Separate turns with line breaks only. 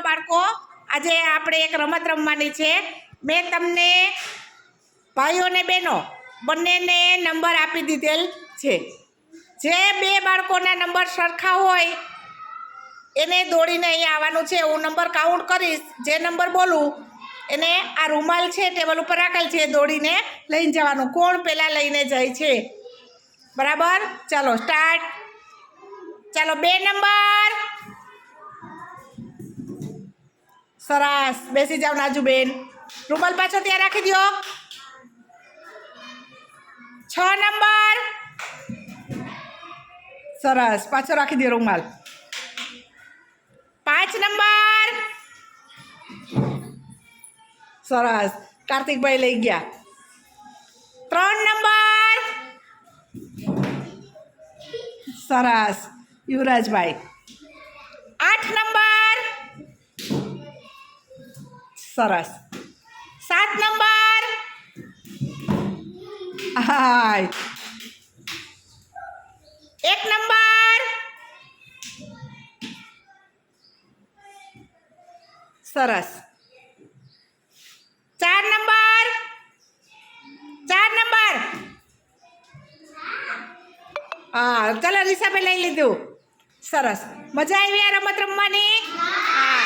બાળકો, આજે આપણે એક રમત રમવાની છે. મેં તમને ભાઈઓ અને બહેનો બંનેને નંબર આપી દીધેલ છે. જે બે બાળકોના નંબર સરખા હોય, એને દોડીને અહીંયા આવવાનું છે. હું નંબર કાઉન્ટ કરીશ. જે નંબર બોલું, એને આ રૂમાલ છે, ટેબલ ઉપર રાખેલ છે દોડીને લઈને જવાનું. કોણ પહેલાં લઈને જાય છે? બરાબર? ચાલો સ્ટાર્ટ ચાલો, બે નંબર. સરસ બેસી જાઓ નાજુબેન રૂમાલ પાછો ત્યાં રાખી દો છ નંબર સરસ પાછો રાખી દો રૂમાલ પાંચ નંબર સરસ કાર્તિકભાઈ લઈ ગયા ત્રણ નંબર સરસ યુવરાજભાઈ આઠ નંબર સરસ. સાત નંબર. હાય. એક નંબર. સરસ. ચાર નંબર. ચાર નંબર. હા, ચાલો રીસાબે લઈ લીધું. સરસ. મજા આવી આ રમત રમવાની?